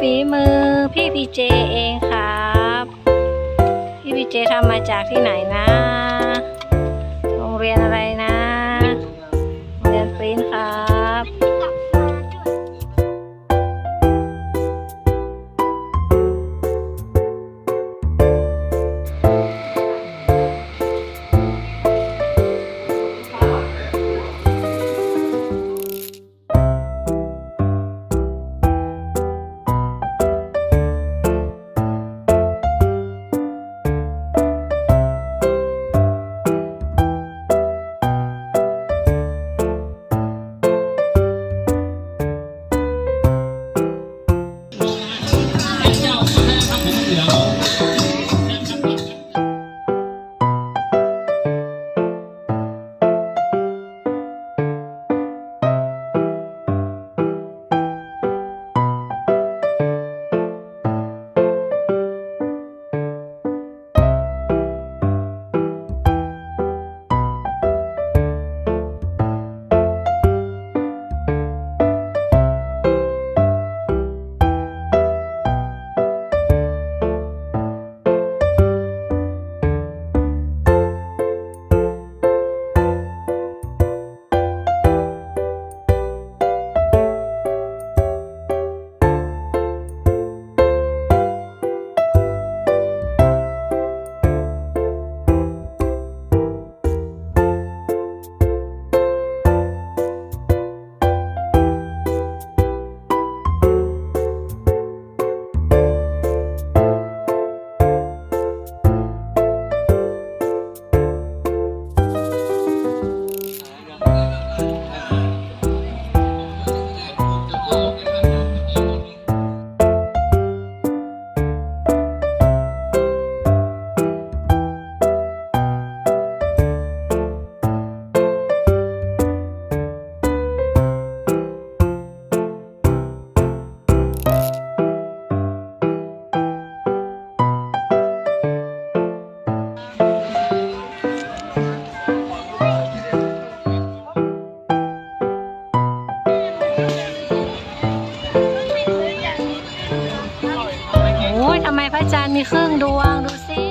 ฝีมือพี่พีเจเองครับ พี่พีเจทำมาจากที่ไหนนะ โรงเรียนอะไร ระจันทร์มีครึ่งดวงดูสิ